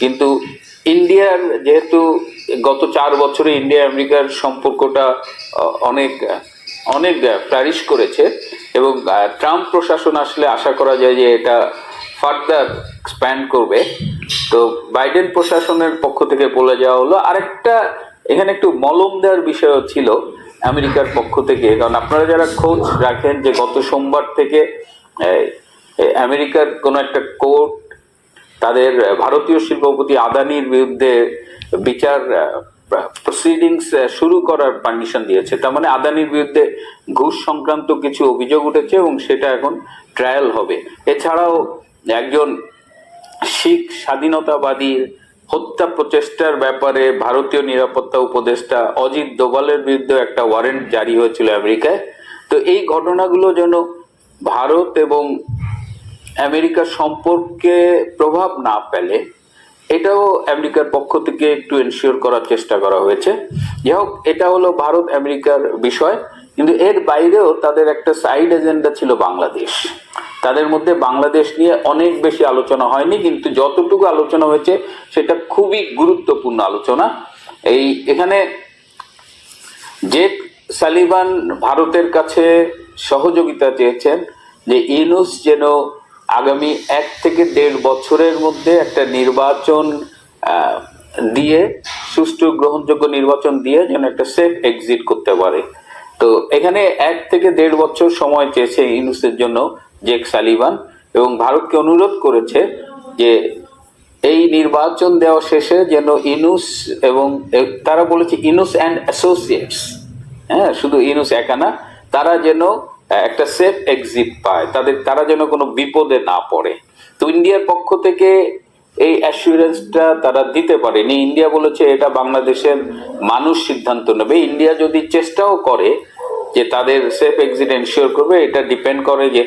কিন্তু ইন্ডিয়ার যেহেতু গত চার বছরে ইন্ডিয়া আমেরিকার সম্পর্কটা অনেক অনেক ফ্লারিশ করেছে এবং ট্রাম্প প্রশাসন আসলে আশা করা যায় যে এটা ফার্দার এক্সপ্যান্ড করবে। তো বাইডেন প্রশাসনের পক্ষ থেকে বলে যাওয়া হলো, আরেকটা এখানে একটু মলম দেওয়ার বিষয়ও ছিল আমেরিকার পক্ষ থেকে, কারণ আপনারা যারা খোঁজ রাখেন যে গত সোমবার থেকে আমেরিকার কোনো একটা কোর্ট তাদের ভারতীয় শিল্পপতি আদানির বিরুদ্ধে বিচার প্রসিডিংস শুরু করার পারমিশন দিয়েছে। তার মানে আদানির বিরুদ্ধে ঘুষ সংক্রান্ত কিছু অভিযোগ উঠেছে এবং সেটা এখন ট্রায়াল হবে। এছাড়াও একজন শিখ স্বাধীনতাবাদীর হত্যা প্রচেষ্টার ব্যাপারে ভারতীয় নিরাপত্তা উপদেষ্টা অজিত দোভালের বিরুদ্ধে একটা ওয়ারেন্ট জারি হয়েছিল আমেরিকায়। তো এই ঘটনাগুলো যেন ভারত এবং আমেরিকার সম্পর্কে প্রভাব না ফেলে, এটাও আমেরিকার পক্ষ থেকে একটু এনশিওর করার চেষ্টা করা হয়েছে। যাই হোক, এটা হলো ভারত আমেরিকার বিষয়, কিন্তু এর বাইরেও তাদের একটা সাইড এজেন্ডা ছিল বাংলাদেশ। তাদের মধ্যে বাংলাদেশ নিয়ে অনেক বেশি আলোচনা হয়নি, কিন্তু যতটুকু আলোচনা হয়েছে, সেটা খুবই গুরুত্বপূর্ণ আলোচনা। এই এখানে জেক সালিভান ভারতের কাছে সহযোগিতা চেয়েছেন যে ইউনুস যেন আগামী এক থেকে দেড় বছরের মধ্যে একটা নির্বাচন দিয়ে, সুষ্ঠু গ্রহণযোগ্য নির্বাচন দিয়ে যেন একটা সেফ এক্সিট করতে পারে। তো এখানে এক থেকে দেড় বছর সময় চেয়েছে ইউনুসের জন্য জেক সালিভান এবং ভারতকে অনুরোধ করেছে যে এই নির্বাচন দেওয়া শেষে যেন ইনুস এবং তারা বলেছে ইনুস অ্যান্ড অ্যাসোসিয়েটস। হ্যাঁ শুধু ইনুস একা না, তারা যেন একটা সেফ এক্সিট পায়। তাদের, তারা যেন কোনো বিপদে না পড়ে। তো ইন্ডিয়ার পক্ষ থেকে এই অ্যাসুরেন্সটা তারা দিতে পারেনি। ইন্ডিয়া বলেছে এটা বাংলাদেশের মানুষ সিদ্ধান্ত নেবে। ইন্ডিয়া যদি চেষ্টাও করে যে তাদের সেফ এক্সিট এনশিওর করবে, এটা ডিপেন্ড করে যে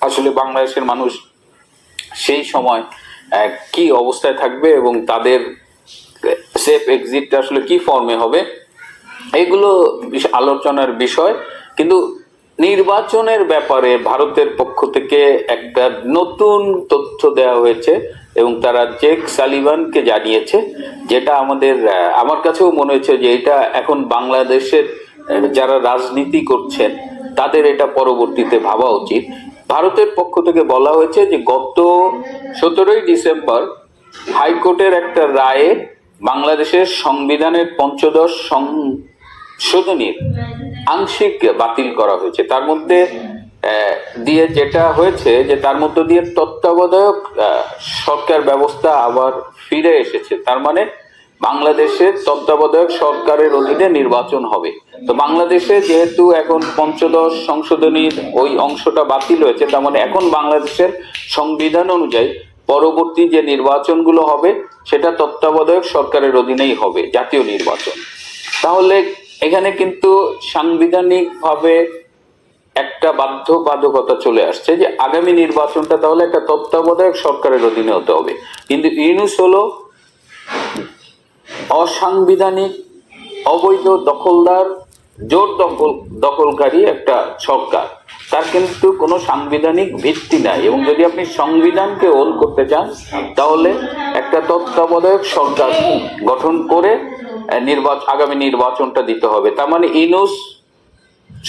আসলে বাংলাদেশের মানুষ সেই সময় কি অবস্থায় থাকবে এবং তাদের সেফ এক্সিটটা আসলে কি ফর্মে হবে। এগুলো আলোচনার বিষয়। কিন্তু নির্বাচনের ব্যাপারে ভারতের পক্ষ থেকে একটা নতুন তথ্য দেওয়া হয়েছে এবং তারা জেক সালিভানকে জানিয়েছে, যেটা আমাদের আমার কাছেও মনে হয়েছে যে এটা এখন বাংলাদেশের যারা রাজনীতি করছেন, তাদের এটা পরবর্তীতে ভাবা উচিত। ভারতের পক্ষ থেকে বলা হয়েছে যে গত সতেরোই ডিসেম্বর হাইকোর্টের একটা রায়ে বাংলাদেশের সংবিধানের পঞ্চদশ সংশোধনীর আংশিক বাতিল করা হয়েছে। তার মধ্যে দিয়ে যেটা হয়েছে যে তার মধ্য দিয়ে তত্ত্বাবধায়ক সরকার ব্যবস্থা আবার ফিরে এসেছে। তার মানে বাংলাদেশের তত্ত্বাবধায়ক সরকারের অধীনে নির্বাচন হবে। তো বাংলাদেশে যেহেতু এখন পঞ্চদশ সংশোধনীর ওই অংশটা বাতিল হয়েছে, তার মানে এখন বাংলাদেশের সংবিধান অনুযায়ী পরবর্তী যে নির্বাচনগুলো হবে, সেটা তত্ত্বাবধায়ক সরকারের অধীনেই হবে, জাতীয় নির্বাচন। তাহলে এখানে কিন্তু সাংবিধানিকভাবে একটা বাধ্যবাধকতা চলে আসছে যে আগামী নির্বাচনটা তাহলে একটা তত্ত্বাবধায়ক সরকারের অধীনে হতে হবে। কিন্তু ইউনুস হলো অসাংবিধানিক, অবৈধ দখলদার জোর দখল, দখলকারী একটা সরকার। তার কিন্তু কোনো সাংবিধানিক ভিত্তি নাই এবং যদি আপনি সংবিধানকে ওল করতে চান, তাহলে একটা তত্ত্বাবধায়ক সরকার গঠন করে নির্বাচন আগামী নির্বাচনটা দিতে হবে। তার মানে ইনুস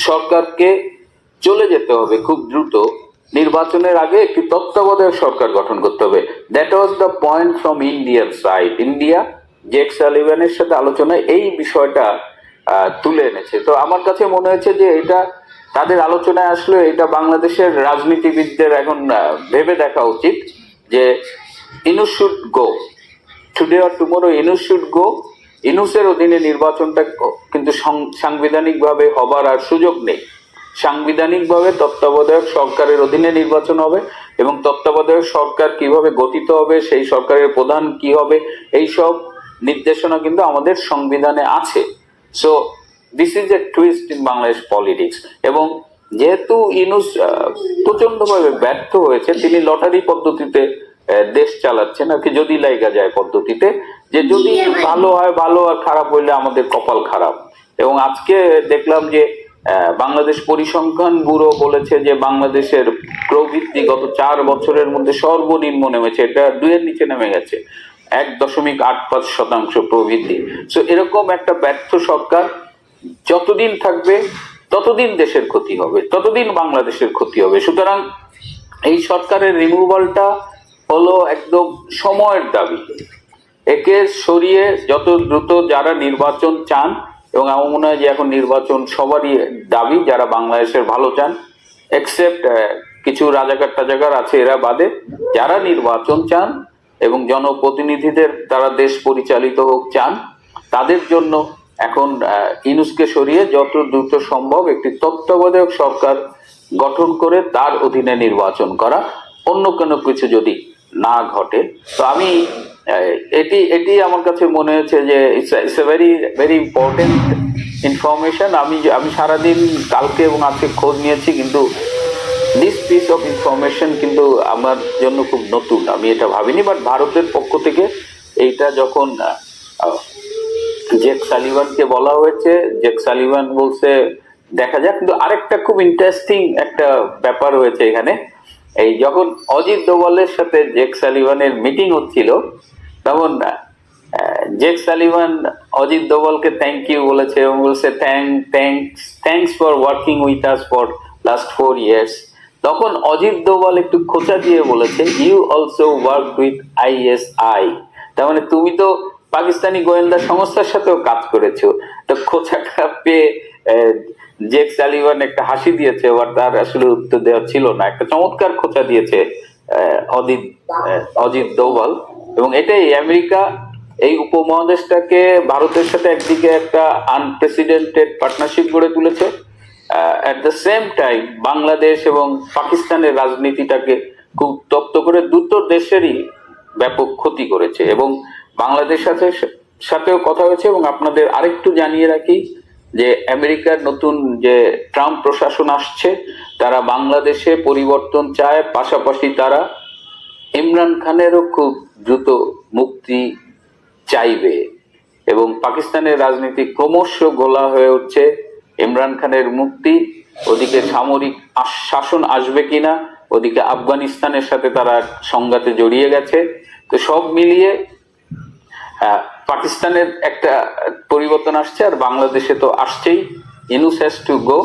সরকারকে চলে যেতে হবে খুব দ্রুত। নির্বাচনের আগে একটি তত্ত্বাবধায়ক সরকার গঠন করতে হবে। That was the point from ইন্ডিয়ার সাইড ইন্ডিয়া জেক সালিভানের সাথে আলোচনায় এই বিষয়টা তুলে এনেছে। তো আমার কাছে মনে হয়েছে যে এটা তাদের আলোচনায় আসলে এটা বাংলাদেশের রাজনীতিবিদদের এখন ভেবে দেখা উচিত যে Yunus should go. Today or tomorrow Yunus should go ইনুসের অধীনে নির্বাচনটা কিন্তু সাংবিধানিকভাবে হবার আর সুযোগ নেই। সাংবিধানিকভাবে তত্ত্বাবধায়ক সরকারের অধীনে নির্বাচন হবে এবং তত্ত্বাবধায়ক সরকার কীভাবে গঠিত হবে সেই সরকারের প্রধান কি হবে এই সব নির্দেশনা কিন্তু আমাদের সংবিধানে আছে। So this is a twist in Bangladesh politics এবং যেহেতু ইনুস আহ, প্রচণ্ডভাবে ব্যর্থ হয়েছে তিনি লটারি পদ্ধতিতে দেশ চালাচ্ছেন আর কি যদি লাইগা যায় পদ্ধতিতে যে যদি ভালো হয় ভালো আর খারাপ হইলে আমাদের কপাল খারাপ। এবং আজকে দেখলাম যে বাংলাদেশ পরিসংখ্যান ব্যুরো বলেছে যে বাংলাদেশের প্রবৃদ্ধি গত চার বছরের মধ্যে সর্বনিম্ন নেমেছে। এটা দুইয়ের নিচে নেমে গেছে। এক দশমিক আট পাঁচ শতাংশ প্রবৃদ্ধি। সো এরকম একটা ব্যর্থ সরকার যতদিন থাকবে ততদিন দেশের ক্ষতি হবে। ততদিন বাংলাদেশের ক্ষতি হবে। সুতরাং এই সরকারের রিমুভালটা হলো একদম সময়ের দাবি। একে সরিয়ে যত দ্রুত যারা নির্বাচন চান এবং আমার মনে হয় যে এখন নির্বাচন সবারই দাবি, যারা বাংলাদেশের ভালো চান এক্সেপ্ট কিছু রাজাকার টাজাকার আছে এরা বাদে। যারা নির্বাচন চান এবং জনপ্রতিনিধিদের তারা দেশ পরিচালিত হোক চান, তাদের জন্য এখন ইনুসকে সরিয়ে যত দ্রুত সম্ভব একটি তত্ত্বাবধায়ক সরকার গঠন করে তার অধীনে নির্বাচন করা অন্য কোনো কিছু যদি না ঘটে। তো আমি এটি এটি আমার কাছে মনে হয়েছে যে it's a very very important information আমি আমি সারাদিন কালকে এবং আজকে খোঁজ নিয়েছি, কিন্তু দিস পিস অফ ইনফরমেশন কিন্তু আমার জন্য খুব নতুন। আমি এটা ভাবিনি বাট ভারতের পক্ষ থেকে এইটা যখন জেক সালিভানকে বলা হয়েছে জেক সালিভান বলছে, দেখা যাক, কিন্তু আরেকটা খুব ইন্টারেস্টিং একটা ব্যাপার হয়েছে এখানে। এই যখন অজিত দোভালের সাথে জেক সালিভানের মিটিং হচ্ছিল তখন আহ, জেক সালিভান অজিত দোভালকে থ্যাংক ইউ বলেছে এবং বলছে thank thanks thanks for working with us for last four years তখন অজিত দোভাল একটু খোঁচা দিয়ে বলেছে you also work with ISI তার মানে তুমি তো পাকিস্তানি গোয়েন্দা সংস্থার সাথেও কাজ করেছ। তো খোঁচাটা পেয়ে জেক সালিভান একটা হাসি দিয়েছে এবার তার আসলে উত্তর দেওয়া ছিল না। একটা চমৎকার খোঁচা দিয়েছে অজিত অজিত দোভাল এবং এটাই, আমেরিকা এই উপমহাদেশটাকে ভারতের সাথে একদিকে একটা আনপ্রেসিডেন্টেড পার্টনারশিপ গড়ে তুলেছে at the same time Bangladesh এবং পাকিস্তানের রাজনীতিটাকে খুব তপ্ত করে দুটো দেশেরই ব্যাপক ক্ষতি করেছে এবং বাংলাদেশ সাথে সাথেও কথা হয়েছে এবং আপনাদের আরেকটু জানিয়ে রাখি যে আমেরিকার নতুন যে ট্রাম্প প্রশাসন আসছে, তারা বাংলাদেশে পরিবর্তন চায়, পাশাপাশি তারা ইমরান খানেরও খুব দ্রুত মুক্তি চাইবে এবং পাকিস্তানের রাজনীতি ক্রমশ গোলা হয়ে উঠছে। ইমরান খানের মুক্তি, ওদিকে সামরিক শাসন আসবে কিনা, ওদিকে আফগানিস্তানের সাথে তারা সংঘাতে জড়িয়ে গেছে। তো সব মিলিয়ে পাকিস্তানের একটা পরিবর্তন আসছে আর বাংলাদেশে তো আসছেই। Yunus has to go